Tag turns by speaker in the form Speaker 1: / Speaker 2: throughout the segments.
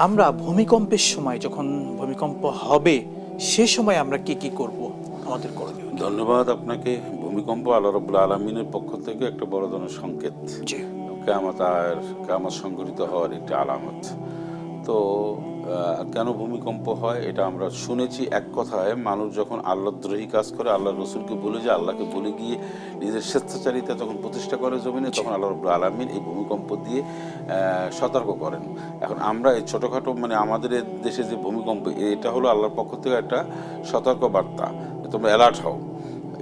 Speaker 1: আমরা ভূমিকম্পের সময় যখন ভূমিকম্প হবে সে সময় আমরা কি কি করব? আমাদের করণীয়
Speaker 2: ধন্যবাদ আপনাকে। ভূমিকম্প আল্লাহ রবুল্লা আলমিনের পক্ষ থেকে একটা বড় ধরনের সংকেত।
Speaker 1: জি।
Speaker 2: কেমত আর কেমত সংগঠিত হওয়ার একটি আলামত। তো কেন ভূমিকম্প হয় এটা আমরা শুনেছি এক কথায় মানুষ যখন আল্লাহদ্রোহী কাজ করে আল্লাহ রসুলকে বলে যে আল্লাহকে বলে গিয়ে নিজের স্বেচ্ছাচারিতা যখন প্রতিষ্ঠা করে জমিনে তখন আল্লাহ রবুল্লা আলমিন এই ভূমিকম্প দিয়ে সতর্ক করেন। এখন আমরা এই ছোটোখাটো মানে আমাদের দেশে যে ভূমিকম্প এটা হলো আল্লাহর পক্ষ থেকে একটা সতর্ক বার্তা। তোমরা অ্যালার্ট হও।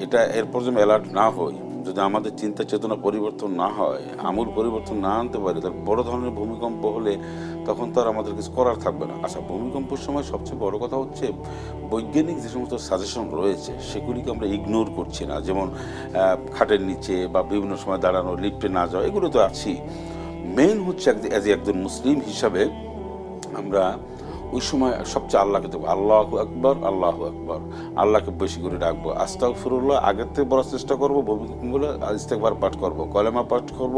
Speaker 2: এটা এরপর যেন অ্যালার্ট না হই যদি আমাদের চিন্তা চেতনা পরিবর্তন না হয়, আমূল পরিবর্তন না আনতে পারি তার বড় ধরনের ভূমিকম্প হলে তখন তো আর আমাদের কিছু করার থাকবে না। আচ্ছা ভূমিকম্পের সময় সবচেয়ে বড় কথা হচ্ছে বৈজ্ঞানিক যে সমস্ত সাজেশন রয়েছে, সেগুলিকে আমরা ইগনোর করছি না। যেমন খাটের নিচে বা বিভিন্ন সময় দাঁড়ানো লিফটে না যাওয়া, এগুলো তো আছেই। মেইন হচ্ছে অ্যাজ একজন মুসলিম হিসাবে আমরা ওই সময় সবচেয়ে আল্লাহকে দেবো আল্লাহ আকবর আল্লাহ আকবর। আল্লাহকে বেশি করে ডাকবো। আস্তাক ফিরুল্লাহ আগের থেকে বলার চেষ্টা করব ভূমিকম্পগুলো ইস্তেকবার পাঠ করব কলেমা পাঠ করব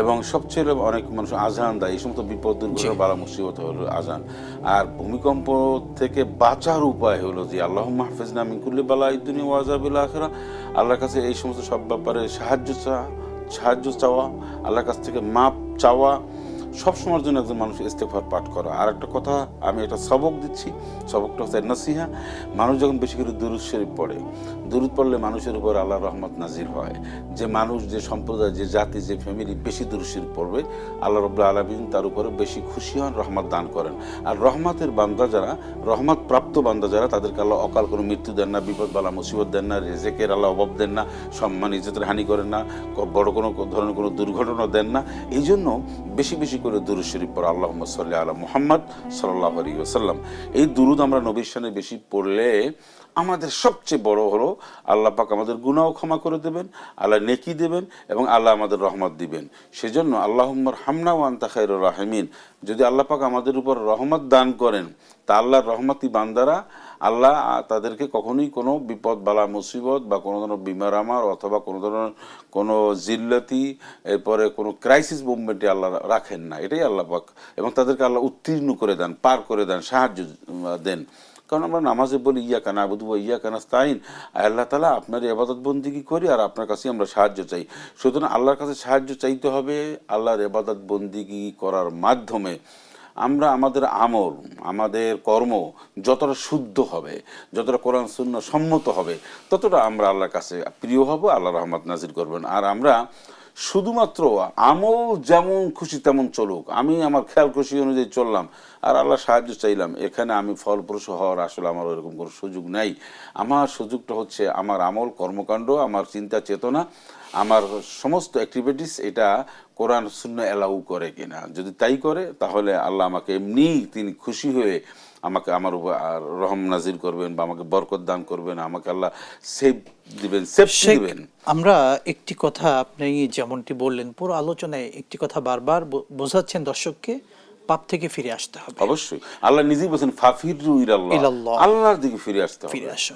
Speaker 2: এবং সবচেয়ে অনেক মানুষ আজান দেয়। এই সমস্ত বিপদ দুর্ঘটনা বালা মুসিবত হলো আজান। আর ভূমিকম্প থেকে বাঁচার উপায় হলো যে আল্লাহ মাহফিজ নামিন কুল্লি বালা ইদুনি ওয়াজাবিল আখরা। আল্লাহর কাছে এই সমস্ত সব ব্যাপারে সাহায্য চাওয়া সাহায্য চাওয়া আল্লাহর কাছ থেকে মাপ চাওয়া সব সময়ের জন্য একজন মানুষ ইস্তেফার পাঠ করা। আর একটা কথা, আমি এটা সবক দিচ্ছি। সবকটা হচ্ছে নসিহা। মানুষ যখন বেশি করে দুরুদ শরীফ পড়ে, দুরুদ পড়লে মানুষের উপর আল্লাহ রহমত নাজির হয়। যে মানুষ, যে সম্প্রদায়, যে জাতি, যে ফ্যামিলি বেশি দুরুদ শরীফ পড়বে, আল্লাহ রব্লা আলমিন তার উপরে বেশি খুশি হন, রহমত দান করেন। আর রহমতের বান্দা যারা রহমত প্রাপ্ত বান্দা যারা, তাদেরকে আল্লাহ অকাল কোনো মৃত্যু দেন না, বিপদ বালা মুসিবত দেন না, রেজেকের আল্লাহ অভাব দেন না, সম্মান ইজ্জতের হানি করেন না বড় কোনো ধরনের কোনো দুর্ঘটনা দেন না। এই জন্য বেশি বেশি করে দুরু শরীফ পর আল্লাহ সাল্লি আলা মোহাম্মদ সাল্লাহ আলী ওসাল্লাম এই দুরুদ আমরা নবীর সামনে বেশি পড়লে আমাদের সবচেয়ে বড় হলো আল্লাহ পাক আমাদের গুনাও ক্ষমা করে দেবেন, আল্লাহ নেকি দেবেন এবং আল্লাহ আমাদের রহমত দিবেন। সেজন্য আল্লাহম্মর হামনা ওয়ান তাখাইর রাহমিন। যদি আল্লাহ পাক আমাদের উপর রহমত দান করেন, তা আল্লাহর রহমতি বান্দারা, আল্লাহ তাদেরকে কখনোই কোনো বিপদ, বালা, মুসিবত বা কোনো ধরনের বিমার আমার অথবা কোনো ধরনের কোনো জিল্লতি, এরপরে কোনো ক্রাইসিস মুভমেন্টে আল্লাহ রাখেন না। এটাই আল্লাহ পাক। এবং তাদেরকে আল্লাহ উত্তীর্ণ করে দেন, পার করে দেন, সাহায্য দেন। কারণ আমরা নামাজে বলি, ইয়া কানা আবুদু ইয়া কানা স্তাইন আল্লাহ তালা আপনার এবাদত বন্দিগি করি আর আপনার কাছে আমরা সাহায্য চাই। সুতরাং আল্লাহর কাছে সাহায্য চাইতে হবে আল্লাহর এবাদত বন্দিগি করার মাধ্যমে। আমরা আমাদের আমল, আমাদের কর্ম যতটা শুদ্ধ হবে, যতটা কোরআন শূন্য সম্মত হবে, ততটা আমরা আল্লাহর কাছে প্রিয় হব আল্লাহ রহমত নাজির করবেন। আর আমরা শুধুমাত্র আমল যেমন খুশি তেমন চলুক। আমি আমার খেয়াল খুশি অনুযায়ী চললাম। আর আল্লাহ সাহায্য চাইলাম। এখানে আমি ফলপ্রসূ হওয়ার আসলে আমার ওরকম কোনো সুযোগ নাই। আমার সুযোগটা হচ্ছে আমার আমল কর্মকাণ্ড, আমার চিন্তা চেতনা, আমার সমস্ত অ্যাক্টিভিটিস এটা কোরআন শূন্য অ্যালাউ করে কিনা। যদি তাই করে, তাহলে আল্লাহ আমাকে এমনি তিনি খুশি হয়ে আমাকে আমার উপর আর রহম নাজির করবেন বা আমাকে বরকত দান করবেন আমাকে আল্লাহ সেফ দিবেন
Speaker 1: সেফ
Speaker 2: দিবেন।
Speaker 1: আমরা একটি কথা আপনি যেমনটি বললেন পুরো আলোচনায় একটি কথা বারবার বোঝাচ্ছেন দর্শককে পাপ থেকে ফিরে আসতে হবে।
Speaker 2: অবশ্যই। আল্লাহ নিজেই বলছেন ফাফির
Speaker 1: ইলাল্লাহ।
Speaker 2: আল্লাহর দিকে ফিরে আসতে হবে।
Speaker 1: ফিরে আসো।